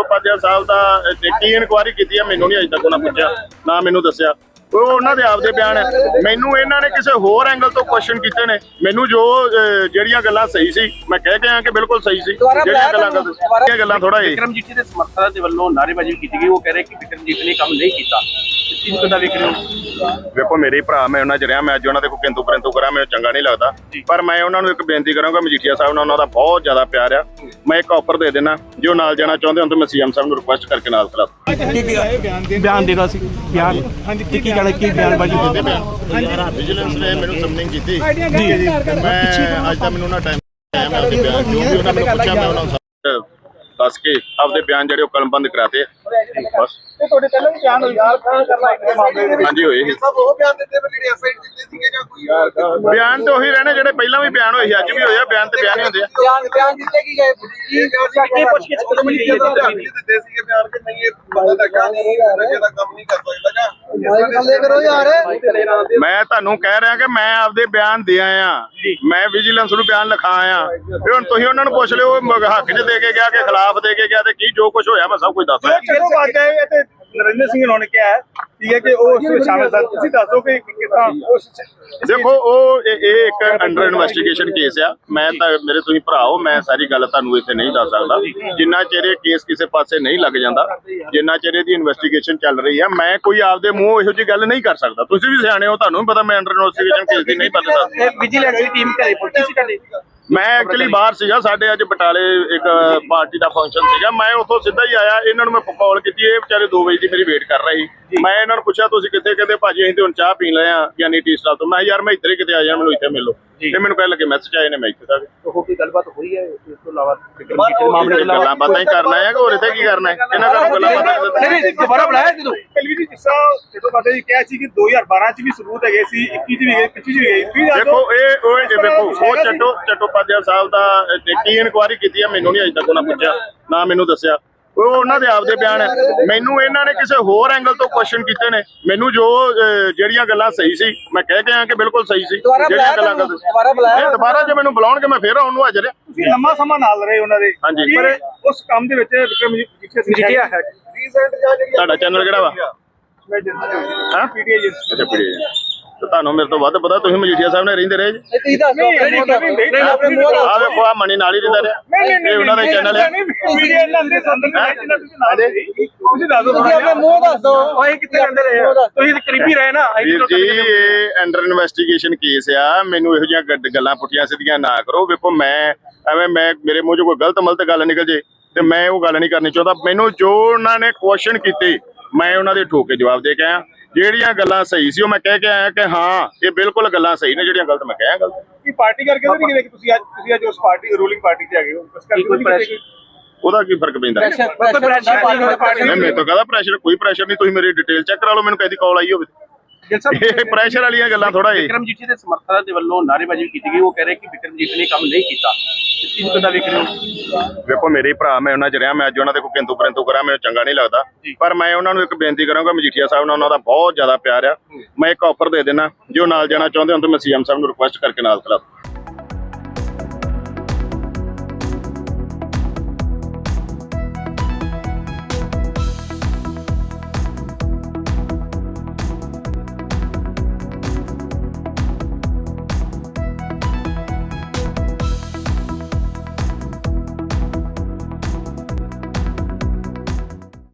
ਉਪਾਧਿਆ ਸਾਹਿਬ ਦਾ ਕੀ inquiry ਕੀਤੀ ਹੈ ਮੈਨੂੰ ਨਹੀਂ ਅਜੇ ਤੱਕ ਉਹਨਾਂ ਪੁੱਛਿਆ ਨਾ ਮੈਨੂੰ ਦੱਸਿਆ। ਉਹ ਉਹਨਾਂ ਦੇ ਆਪਦੇ ਬਿਆਨ ਹੈ ਮੈਨੂੰ ਇਹਨਾਂ ਨੇ ਕਿਸੇ ਹੋਰ ਐਂਗਲ ਤੋਂ ਕੁਐਸਚਨ ਕੀਤੇ ਨੇ। ਮੈਨੂੰ ਜੋ ਜਿਹੜੀਆਂ ਗੱਲਾਂ ਸਹੀ ਸੀ ਮੈਂ ਕਹਿ ਕੇ ਆਇਆ ਕਿ ਬਿਲਕੁਲ ਸਹੀ ਸੀ। ਜਿਹੜੀਆਂ ਗੱਲਾਂ ਗਲਤ ਸੀ ਇਹ ਗੱਲਾਂ ਥੋੜਾ ਇਹ। ਵਿਕਰਮਜੀਤ ਦੇ ਸਮਰਥਕਾਂ ਦੇ ਵੱਲੋਂ ਨਾਅਰੇਬਾਜ਼ੀ ਕੀਤੀ ਗਈ ਉਹ ਕਹਿ ਰਹੇ ਕਿ ਵਿਕਰਮਜੀਤ ਨੇ ਕੰਮ ਨਹੀਂ ਕੀਤਾ। ਚੀਜ਼ ਨੂੰ ਕਿੱਦਾਂ ਵੇਖ ਰਹੇ ਹੋ? ਵੇਖੋ ਮੇਰੇ ਭਰਾ ਮੈਂ ਉਹਨਾਂ ਚ ਰਿਹਾ ਮੈਂ ਅੱਜ ਉਹਨਾਂ ਦੇ ਕੋਈ ਕਿੰਤੂ ਪਰੰਤੂ ਕਰਾਂ ਮੈਨੂੰ ਚੰਗਾ ਨਹੀਂ ਲੱਗਦਾ। ਪਰ ਮੈਂ ਉਹਨਾਂ ਨੂੰ ਇੱਕ ਬੇਨਤੀ ਕਰਾਂਗਾ ਮਜੀਠੀਆ ਸਾਹਿਬ ਨਾਲ ਉਹਨਾਂ ਦਾ ਬਹੁਤ ਜ਼ਿਆਦਾ ਪਿਆਰ ਆ। ਮੈਂ ਇੱਕ ਆਫਰ ਦੇ ਦੇਣਾ ਜੋ ਨਾਲ ਜਾਣਾ ਚਾਹੁੰਦੇ ਹੋ ਤਾਂ ਮੈਂ ਸੀਐਮ ਸਾਹਿਬ ਨੂੰ ਰਿਕੁਐਸਟ ਕਰਕੇ ਨਾਲ ਖਿਲਾ ਬਿਆਨ ਦੇਣਾ ਸੀ ਬਿਆਨ। ਹਾਂਜੀ ਕੀ ਕਹਿਣਾ ਕੀ ਬਿਆਨਬਾਜ਼ੀ ਦੇ ਵਿਜੀਲੈਂਸ ਨੇ ਮੈਨੂੰ ਸਮਨਿੰਗ ਕੀਤੀ। ਜੀ। ਮੈਂ ਅੱਜ ਤਾਂ ਮੈਨੂੰ ਨਾ ਟਾਈਮ ਮੈਂ ਆਪਦੇ ਬਿਆਨ ਜੋ ਵੀ ਉਹਨਾਂ ਮੈਨੂੰ ਪੁੱਛਿਆ ਮੈਂ ਉਹਨਾਂ ਨੂੰ ਦੱਸ ਕੇ ਆਪਦੇ ਬਿਆਨ ਜਿਹੜੇ ਉਹ ਕਲਮਬੰਦ ਕਰਾਤੇ ਆ। ਬਸ। ਤੇ ਤੁਹਾਡੇ ਪਹਿਲਾਂ ਵੀ ਬਿਆਨ ਹੋਈ ਯਾਰ ਕਰਨਾ ਇੱਕ ਮਾਮਲੇ ਦੇ ਹਾਂਜੀ ਹੋਏ ਸੀ। ਸਭ ਉਹ ਬਿਆਨ ਦਿੱਤੇ ਵੀ ਜਿਹੜੇ ਐਫਆਈਆਰ ਦਿੱਤੇ ਸੀਗੇ ਜਾਂ ਕੋਈ ਬਿਆਨ ਤੇ ਉਹੀ ਰਹਿਣੇ ਜਿਹੜੇ ਪਹਿਲਾਂ ਵੀ ਬਿਆਨ ਹੋਏ ਸੀ ਅੱਜ ਵੀ ਹੋਏ ਆ ਬਿਆਨ ਤੇ ਬਿਆਨ ਹੀ ਹੁੰਦੇ ਆ। ਬਿਆਨ ਬਿਆਨ ਦਿੱਤੇ ਕੀ ਗਏ? ਕੀ ਪੁੱਛ ਕੇ ਚਲੋ ਮਿਲੀ ਦਿੱਤੇ? ਸੀਗੇ ਬਿਆਨ ਕਿ ਨਹੀਂ ਇਹ ਬੰਦਾ ਦਾ ਕੰਮ ਨਹੀਂ ਨਸ਼ੇ ਦਾ ਕੰਮ ਨਹੀਂ ਕਰ ਸਕਦਾ ਜਾਂ ਥੱਲੇ ਕਰੋ ਯਾਰ। ਮੈਂ ਤੁਹਾਨੂੰ ਕਹਿ ਰਿਹਾ ਕਿ ਮੈਂ ਆਪਦੇ ਬਿਆਨ ਦੇ ਆਇਆ। ਮੈਂ ਵਿਜੀਲੈਂਸ ਨੂੰ ਬਿਆਨ ਲਿਖਾ ਆਇਆ। ਤੇ ਹੁਣ ਤੁਸੀਂ ਉਹਨਾਂ ਨੂੰ ਪੁੱਛ ਲਿਓ ਮ- ਹੱਕ 'ਚ ਦੇ ਕੇ ਗਿਆ ਕਿ ਖਿਲਾਫ ਦੇ ਕੇ ਗਿਆ ਤੇ ਕੀ ਜੋ ਕੁਝ ਹੋਇਆ ਮੈਂ ਸਭ ਕੁਝ ਦੱਸ ਚਲੋ ਬਾਤ ਹੈ ਇਹ ਤੇ ਨਰਿੰਦਰ ਸਿੰਘ ਹੋਣਾ ਨੇ ਕਿਹਾ ਹੈ ਠੀਕ ਹੈ ਕਿ ਉਹ ਉਸ ਵਿੱਚ ਸ਼ਾਮਲ ਸਨ। ਤੁਸੀਂ ਦੱਸੋ ਕਿ ਕਿਸ ਤਰ੍ਹਾਂ ਉਸ ਦੇਖੋ ਉਹ ਇਹ ਇੱਕ ਅੰਡਰ ਇਨਵੈਸਟੀਗੇਸ਼ਨ ਕੇਸ ਆ। ਮੈਂ ਤਾਂ ਮੇਰੇ ਤੁਸੀਂ ਭਰਾ ਹੋ ਮੈਂ ਸਾਰੀ ਗੱਲ ਤੁਹਾਨੂੰ ਇੱਥੇ ਨਹੀਂ ਦੱਸ ਸਕਦਾ। ਜਿੰਨਾ ਚਿਰ ਇਹ ਕੇਸ ਕਿਸੇ ਪਾਸੇ ਨਹੀਂ ਲੱਗ ਜਾਂਦਾ ਜਿੰਨਾ ਚਿਰ ਇਹਦੀ ਇਨਵੈਸਟੀਗੇਸ਼ਨ ਚੱਲ ਰਹੀ ਆ ਮੈਂ ਕੋਈ ਆਪਦੇ ਮੂੰਹ ਇਹੋ ਜੀ ਗੱਲ ਨਹੀਂ ਕਰ ਸਕਦਾ। ਤੁਸੀਂ ਵੀ ਸਿਆਣੇ ਹੋ ਤੁਹਾਨੂੰ ਵੀ ਪਤਾ ਮੈਂ ਅੰਡਰ ਇਨਵੈਸਟੀਗੇਸ਼ਨ ਕੇਸ ਦੀ ਨਹੀਂ ਪਤਾ ਵਿਜੀਲੈਂਸ ਦੀ ਟੀਮ ਘਰੇ ਪਹੁੰਚੀ ਸੀ ਮੈਂ ਐਕਚੁਅਲੀ ਬਾਹਰ ਸੀਗਾ ਸਾਡੇ ਅੱਜ ਬਟਾਲੇ ਇੱਕ ਪਾਰਟੀ ਦਾ ਫੰਕਸ਼ਨ ਸੀਗਾ। ਮੈਂ ਉੱਥੋਂ ਸਿੱਧਾ ਹੀ ਆਇਆ ਇਹਨਾਂ ਨੂੰ ਮੈਂ ਕਾਲ ਕੀਤੀ ਇਹ ਵਿਚਾਰੇ 2 ਵਜੇ ਦੀ ਮੇਰੀ ਵੇਟ ਕਰ ਰਹੇ ਸੀ। ਮੈਂ ਇਹਨਾਂ ਨੂੰ ਪੁੱਛਿਆ ਤੁਸੀਂ ਕਿੱਥੇ? ਕਹਿੰਦੇ ਭਾਜੀ ਅਸੀਂ ਤੇ ਹੁਣ ਚਾਹ ਪੀਣ ਲਏ ਆ ਯਾਨੀ ਟੀ ਸਟਾਲ ਤੋਂ। ਮੈਂ ਕਿਹਾ, ਯਾਰ ਮੈਂ ਇੱਧਰ ਹੀ ਕਿਤੇ ਆ ਜਾ ਮੈਨੂੰ ਇੱਥੇ ਮਿਲੋ। ਤੇ ਮੈਨੂੰ ਕਹਿ ਲੱਗੇ ਮੈਸੇਜ ਆਏ ਨੇ ਮੈਂ ਇੱਥੇ ਤੱਕ ਉਹ ਕੋਈ ਗੱਲਬਾਤ ਹੋਈ ਹੈ? ਇਸ ਤੋਂ ਇਲਾਵਾ ਦੇ ਮਾਮਲੇ ਤੋਂ ਗੱਲਾਂ ਇਲਾਵਾ ਬਾਤਾਂ ਹੀ ਕਰਨਾ ਹੈ ਕਿ ਹੋਰ ਇੱਥੇ ਕੀ ਕਰਨਾ ਹੈ? ਇਹਨਾਂ ਘਰੋਂ ਗੱਲਾਂ ਬਾਤਾਂ ਨਹੀਂ ਨਹੀਂ ਦੁਬਾਰਾ ਬੁਲਾਇਆ ਜਦੋਂ ਕਲਵੀ ਜੀ ਜਿਸ ਜਦੋਂ ਬਾਤੇ ਜੀ ਕਿਹਾ ਸੀ ਕਿ 2012 ਚ ਵੀ ਸਬੂਤ ਹੈਗੇ ਸੀ 21 ਚ ਵੀ ਗਏ 25 ਚ ਵੀ ਤੁਸੀਂ ਦੇਖੋ ਇਹ ਉਹ ਵੇਖੋ ਉਹ ਚੱਟੋ ਚੱਟੋਪਾਧਿਆ ਸਾਹਿਬ ਦਾ ਕੀ ਇਨਕੁਆਇਰੀ ਕੀਤੀ ਹੈ ਮੈਨੂੰ ਨਹੀਂ ਅਜੇ ਤੱਕ ਉਹਨਾਂ ਪੁੱਛਿਆ ਨਾ ਮੈਨੂੰ ਦੱਸਿਆ। ਉਹ ਉਹਨਾਂ ਦੇ ਆਪਦੇ ਬਿਆਨ ਹੈ। ਮੈਨੂੰ ਇਹਨਾਂ ਨੇ ਕਿਸੇ ਹੋਰ ਐਂਗਲ ਤੋਂ ਕੁਐਸਚਨ ਕੀਤੇ ਨੇ। ਮੈਨੂੰ ਜੋ ਜਿਹੜੀਆਂ ਗੱਲਾਂ ਸਹੀ ਸੀ ਮੈਂ ਕਹਿ ਕੇ ਆਇਆ ਕਿ ਬਿਲਕੁਲ ਸਹੀ ਸੀ। ਜਿਹੜੀਆਂ ਗੱਲਾਂ ਦੁਬਾਰਾ ਬੁਲਾਇਆ? ਦੁਬਾਰਾ ਜੇ ਮੈਨੂੰ ਬੁਲਾਉਣਗੇ ਮੈਂ ਫੇਰ ਆਉਣ ਨੂੰ ਹਾਜ਼ਰ ਹਾਂ। ਤੁਸੀਂ ਲੰਮਾ ਸਮਾਂ ਨਾਲ ਰਹੇ ਉਹਨਾਂ ਦੇ। ਹਾਂਜੀ। ਪਰ ਉਸ ਕੰਮ ਦੇ ਵਿੱਚ ਸਿੰਘ ਮਜੀਠੀਆ ਹੈ। ਰੀਸੈਂਟ ਜਾਂ ਜਿਹੜੀ ਤੁਹਾਡਾ ਚੈਨਲ ਕਿਹੜਾ ਵਾ? ਮੈਂ ਪੀਡੀਆਈ ਜੀ ਅੱਛਾ ਪੀੜੀ ਤੇ ਤੁਹਾਨੂੰ ਮੇਰੇ ਤੋਂ ਵੱਧ ਪਤਾ ਤੁਸੀਂ ਮਜੀਠੀਆ ਸਾਹਿਬ ਨੇ ਰਹਿੰਦੇ ਰਹੇ ਜੀ ਤੁਸੀਂ ਦੱਸੋ ਆਪਣੇ ਮੂੰਹ ਦਾ ਆਹ ਵੇਖੋ ਆ ਮਣੀ ਨਾਲ ਹੀ ਰਹਿੰਦਾ ਰਿਹਾ ਇਹ ਉਹਨਾਂ ਦਾ ਚੈਨਲ ਹੈ ਮੀਡੀਆ ਇਹਨਾਂ ਦੇ ਸੰਦ ਜਿੰਨਾ ਤੁਸੀਂ ਨਾਲ ਰਹੇ ਤੁਸੀਂ ਦੱਸੋ ਤੁਸੀਂ ਆਪਣੇ ਮੂੰਹ ਦੱਸ ਦਿਓ ਓਏ ਕਿੱਥੇ ਰਹਿੰਦੇ ਰਹੇ ਆ? ਤੁਸੀਂ ਤਾਂ ਕਰੀਬੀ ਰਹੇ ਨਾ ਅਸੀਂ ਵੀਰ ਜੀ ਇਹ ਅੰਡਰ ਇਨਵੈਸਟੀਗੇਸ਼ਨ ਕੇਸ ਆ ਮੈਨੂੰ ਇਹੋ ਜਿਹੀਆਂ ਗੱਡ- ਗੱਲਾਂ ਪੁੱਠੀਆਂ ਸਿੱਧੀਆਂ ਨਾ ਕਰੋ ਵੇਖੋ ਮੈਂ ਐਵੇਂ ਮੈਂ ਮੇਰੇ ਮੂੰਹ 'ਚੋਂ ਕੋਈ ਗਲਤ ਮਲਤ ਗੱਲ ਨਿਕਲ ਜੇ ਤੇ ਮੈਂ ਉਹ ਗੱਲ ਨਹੀਂ ਕਰਨੀ ਚਾਹੁੰਦਾ ਮੈਨੂੰ ਜੋ ਉਹਨਾਂ ਨੇ ਕੁਐਸਚਨ ਕੀਤੇ ਮੈਂ ਉਹਨਾਂ ਦੇ ਠੋਕ ਕੇ ਜਵਾਬ ਦੇ ਕੇ ਆਇਆ ਜਿਹੜੀਆਂ ਗੱਲਾਂ ਸਹੀ ਸੀ ਉਹ ਮੈਂ ਕਹਿ ਕੇ ਆਇਆ ਕਿ ਹਾਂ ਇਹ ਬਿਲਕੁਲ ਗੱਲਾਂ ਸਹੀ ਨੇ ਜਿਹੜੀਆਂ ਗਲਤ ਮੈਂ ਕਿਹਾ ਗਲਤ। ਕੀ ਪਾਰਟੀ ਕਰਕੇ ਤਾਂ ਨਹੀਂ ਕਿ ਤੁਸੀਂ ਅੱਜ ਤੁਸੀਂ ਅੱਜ ਉਸ ਪਾਰਟੀ ਰੂਲਿੰਗ ਪਾਰਟੀ 'ਚ ਹੈਗੇ ਹੋ? ਇਸ ਕਰਕੇ ਉਹਦਾ ਕੀ ਫ਼ਰਕ ਪੈਂਦਾ? ਪ੍ਰੈਸ਼ਰ ਪ੍ਰੈਸ਼ਰ ਨਹੀਂ ਮੇਰੇ ਤੋਂ ਕਹਦਾ ਪ੍ਰੈਸ਼ਰ ਕੋਈ ਪ੍ਰੈਸ਼ਰ ਨਹੀਂ ਤੁਸੀਂ ਮੇਰੀ ਡਿਟੇਲ ਚੈੱਕ ਕਰਾ ਲਓ ਮੈਨੂੰ ਕਦੀ ਕਾਲ ਆਈ ਹੋਵੇ। ਇਹ ਪ੍ਰੈਸ਼ਰ ਵਾਲੀਆਂ ਗੱਲਾਂ ਥੋੜਾ ਇਹ ਵਿਕਰਮਜੀਤ ਦੇ ਸਮਰਥਕਾਂ ਦੇ ਵੱਲੋਂ ਨਾਅਰੇਬਾਜ਼ੀ ਕੀਤੀ ਗਈ। ਉਹ ਕਹਿ ਰਹੇ ਕਿ ਵਿਕਰਮਜੀਤ ਨੇ ਕੰਮ ਨਹੀਂ ਕੀਤਾ। ਇਸ ਚੀਜ਼ ਨੂੰ ਕਿੱਦਾਂ ਵੇਖ ਰਹੇ ਹੋ? ਵੇਖੋ ਮੇਰੇ ਭਰਾ ਮੈਂ ਉਹਨਾਂ ਚ ਰਿਹਾ। ਮੈਂ ਅੱਜ ਉਹਨਾਂ ਦੇ ਕੋਈ ਕਿੰਤੂ ਪਰੰਤੂ ਕਰਾਂ। ਮੈਨੂੰ ਚੰਗਾ ਨਹੀਂ ਲੱਗਦਾ। ਪਰ ਮੈਂ ਉਹਨਾਂ ਨੂੰ ਇੱਕ ਬੇਨਤੀ ਕਰਾਂਗਾ ਮਜੀਠੀਆ ਸਾਹਿਬ ਨਾਲ ਉਹਨਾਂ ਦਾ ਬਹੁਤ ਜ਼ਿਆਦਾ ਪਿਆਰ ਆ। ਮੈਂ ਇੱਕ ਆਫਰ ਦੇ ਦੇਣਾ ਜੋ ਨਾਲ ਜਾਣਾ ਚਾਹੁੰਦੇ ਹੋ ਤਾਂ ਮੈਂ ਸੀਐਮ ਸਾਹਿਬ ਨੂੰ ਰਿਕੁਐਸਟ ਕਰਕੇ ਨਾਲ ਖਿਲਾ